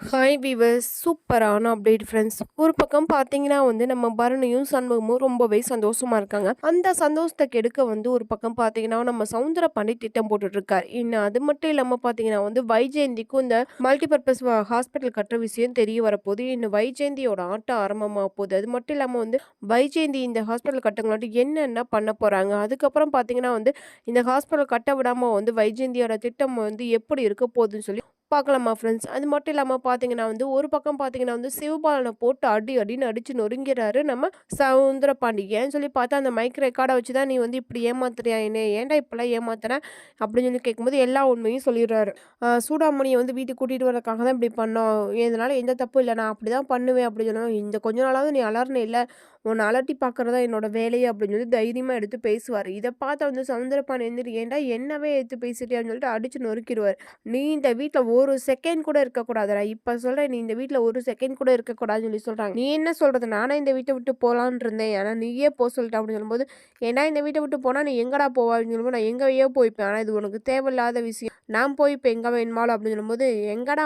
Hi viewers சூப்பரான update friends ஒரு பக்கம் பார்த்தீங்கன்னா வந்து நம்ம பரணியும் சண்முகமும் ரொம்பவே சந்தோஷமா இருக்காங்க. அந்த சந்தோஷத்தை கெடுக்க வந்து ஒரு பக்கம் பார்த்தீங்கன்னா நம்ம சவுந்தர பாண்டி திட்டம் போட்டுட்டு இருக்காரு இன்னும் அது மட்டும் இல்லாமல் பார்த்தீங்கன்னா வந்து வைஜெயந்திக்கும் இந்த மல்டிபர்பஸ் ஹாஸ்பிட்டல் கட்டுற விஷயம் தெரிய வரப்போகுது. இன்னும் வைஜெயந்தியோட ஆட்டம் ஆரம்பமாக போகுது. அது மட்டும் இல்லாமல் வந்து வைஜெயந்தி இந்த ஹாஸ்பிட்டல் கட்டுங்களாட்டி என்னென்ன பண்ண போகிறாங்க அதுக்கப்புறம் பார்த்தீங்கன்னா வந்து இந்த ஹாஸ்பிட்டல் கட்ட விடாமல் வந்து வைஜெயந்தியோட திட்டம் வந்து எப்படி இருக்க போகுதுன்னு சொல்லி பார்க்கலாமா ஃப்ரெண்ட்ஸ் அது மட்டும் இல்லாமல் பார்த்தீங்கன்னா வந்து ஒரு பக்கம் பார்த்தீங்கன்னா வந்து சிவபாலனை போட்டு அடி அடின்னு அடித்து நொறுங்கிறாரு. நம்ம சவுந்தர பாண்டி ஏன்னு சொல்லி பார்த்தா அந்த மைக் ரெக்கார்டை வச்சு தான் நீ வந்து இப்படி ஏமாத்துறியா என்ன ஏன்டா இப்பெல்லாம் ஏமாத்துறேன் அப்படின்னு சொல்லி கேட்கும்போது எல்லா உண்மையும் சொல்லிடுறாரு. சூடாமணியை வந்து வீட்டுக்கு கூட்டிகிட்டு வரதுக்காக தான் இப்படி பண்ணோம். இதனால் எந்த தப்பும் இல்லை நான் அப்படி தான் பண்ணுவேன் அப்படின்னு சொன்னோம். இந்த கொஞ்ச நாளாவது நீ அலர்னே இல்லை. உன்னை அலட்டி பார்க்குறதா என்னோட வேலையை அப்படின்னு சொல்லி தைரியமாக எடுத்து பேசுவார். இதை பார்த்து வந்து சவுந்தரப்பான் எழுந்திரி ஏன்டா என்னவே எடுத்து பேசிட்டியான்னு சொல்லிட்டு அடிச்சு நொறுக்கிடுவார். நீ இந்த வீட்டில் ஒரு செகண்ட் கூட இருக்கக்கூடாதுடா. இப்போ சொல்கிறேன் நீ இந்த வீட்டில் ஒரு செகண்ட் கூட இருக்கக்கூடாதுன்னு சொல்லி சொல்கிறாங்க நீ என்ன சொல்கிறது நானே இந்த வீட்டை விட்டு போகலான் இருந்தேன். ஆனால் நீயே போக சொல்லிட்ட அப்படின்னு சொல்லும்போது ஏன்னா இந்த வீட்டை விட்டு போனால் நீ எங்கடா போவா அப்படின்னு சொல்லும்போது நான் எங்கேயோ போய்ப்பேன். ஆனால் இது உனக்கு தேவையில்லாத விஷயம். நான் போய் இப்போ எங்கே வேணுமாலும் அப்படின்னு சொல்லும்போது எங்கடா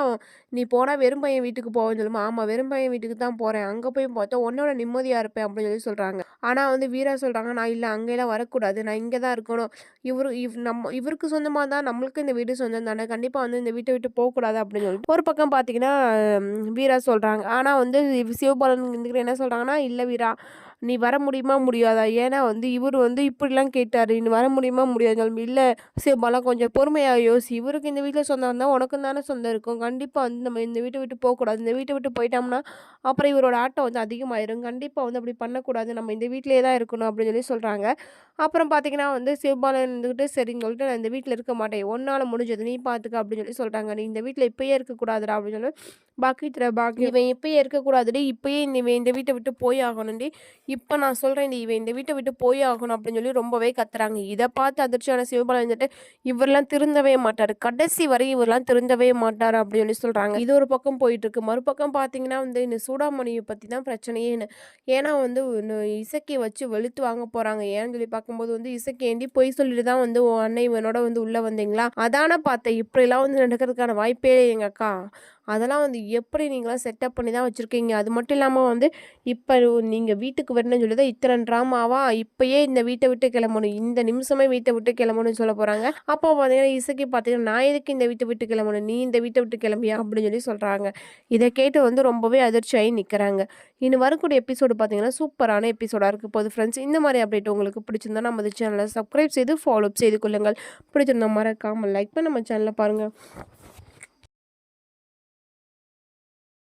நீ போனால் வெறும் பையன் வீட்டுக்கு போவேன்னு சொல்லுமா ஆமாம் வெறும் பையன் வீட்டுக்கு தான் போகிறேன் அங்கே போய் பார்த்தா உன்னோட நிம்மதியாக இருப்பேன் அப்படின்னு சொல்லி சொல்கிறாங்க ஆனால் வந்து வீரா சொல்கிறாங்க நான் இல்லை அங்கெல்லாம் வரக்கூடாது. நான் இங்கே தான் இருக்கணும். இவரு இவ் நம்ம இவருக்கு சொந்தமாக தான் நம்மளுக்கு இந்த வீடு சொந்தம் தானே. கண்டிப்பாக வந்து இந்த வீட்டை விட்டு போகக்கூடாது அப்படின்னு சொல்லி ஒரு பக்கம் பார்த்தீங்கன்னா வீரா சொல்கிறாங்க ஆனால் வந்து சிவபாலன் இருந்துக்கிட்டு என்ன சொல்கிறாங்கன்னா இல்லை வீரா நீ வர முடியுமா முடியாதா? ஏன்னா வந்து இவர் வந்து இப்படிலாம் கேட்டார். நீ வர முடியுமா முடியாது இல்லை சிவபாலாம் கொஞ்சம் பொறுமையாக யோசி. இவருக்கு இந்த வீட்டில் சொந்தம் இருந்தால் உனக்கும் தானே சொந்தம் இருக்கும். கண்டிப்பாக வந்து நம்ம இந்த வீட்டை விட்டு போகக்கூடாது. இந்த வீட்டை விட்டு போயிட்டோம்னா அப்புறம் இவரோட ஆட்டம் வந்து அதிகமாயிரும். கண்டிப்பாக வந்து அப்படி பண்ணக்கூடாது. நம்ம இந்த வீட்டிலே தான் இருக்கணும் அப்படின்னு சொல்லி சொல்கிறாங்க அப்புறம் பார்த்தீங்கன்னா வந்து சிவபாலன் இருந்துக்கிட்டு சரின்னு சொல்லிட்டு நான் இந்த வீட்டில் இருக்க மாட்டேன். ஒன்றால் முடிஞ்சது நீ பார்த்துக்க அப்படின்னு சொல்லி சொல்கிறாங்க நீ இந்த வீட்டில் இப்பயே இருக்கக்கூடாதுடா அப்படின்னு சொல்லி பாக்கி தர பாக்கி இவன் இப்பயே இருக்கக்கூடாதுடி. இப்பயே இந்த இவன் இந்த வீட்டை விட்டு போய் ஆகணும்டி. இப்போ நான் சொல்கிறேன் இந்த இவன் இந்த வீட்டை விட்டு போய் ஆகணும் அப்படின்னு சொல்லி ரொம்பவே கத்துறாங்க. இதை பார்த்து அதிர்ச்சியான சிவபாலன் வந்துட்டு இவரெல்லாம் திருந்தவே மாட்டார். கடைசி வரை இவரெல்லாம் திருந்தவே மாட்டார் அப்படின்னு சொல்லி சொல்கிறாங்க இது ஒரு பக்கம் போயிட்டு இருக்கு மறுபக்கம் பார்த்தீங்கன்னா வந்து இந்த சூடாமணியை பற்றி தான் பிரச்சனையே என்ன? ஏன்னா வந்து இசக்கியை இசைக்கை வச்சு வெளுத்து வாங்க போகிறாங்க ஏன்னு சொல்லி பார்க்கும்போது வந்து இசைக்கு ஏண்டி பொய் சொல்லிட்டு தான் வந்து உன் அண்ணன் இவனோட வந்து உள்ளே வந்தீங்களா? அதானே பார்த்தேன். இப்படிலாம் வந்து நடக்கிறதுக்கான வாய்ப்பே இல்லை எங்கள் அக்கா. அதெல்லாம் வந்து எப்படி நீங்களாம் செட்டப் பண்ணி தான் வச்சுருக்கீங்க? அது மட்டும் இல்லாமல் வந்து இப்போ நீங்கள் வீட்டுக்கு வரணும்னு சொல்லி தான் இத்தனை ட்ராமாவா இப்போயே இந்த வீட்டை விட்டு கிளம்பணும். இந்த நிமிஷமே வீட்டை விட்டு கிளம்பணும்னு சொல்ல போகிறாங்க அப்போ பார்த்தீங்கன்னா இசைக்கு பார்த்தீங்கன்னா நான் எதுக்கு இந்த வீட்டை விட்டு கிளம்பணும்? நீ இந்த வீட்டை விட்டு கிளம்பியா? அப்படின்னு சொல்லி சொல்கிறாங்க இதை கேட்டு வந்து ரொம்பவே அதிர்ச்சியாகி நிற்கிறாங்க இனி வரக்கூடிய எபிசோடு பார்த்தீங்கன்னா சூப்பரான எபிசோடாக இருக்க போகுது ஃப்ரெண்ட்ஸ் இந்த மாதிரி அப்டேட் உங்களுக்கு பிடிச்சிருந்தா நம்ம சேனலை சப்ஸ்கிரைப் செய்து ஃபாலோ செய்து கொள்ளுங்கள். பிடிச்சிருந்தா மறக்காமல் லைக் பண்ண நம்ம சேனலை பாருங்கள்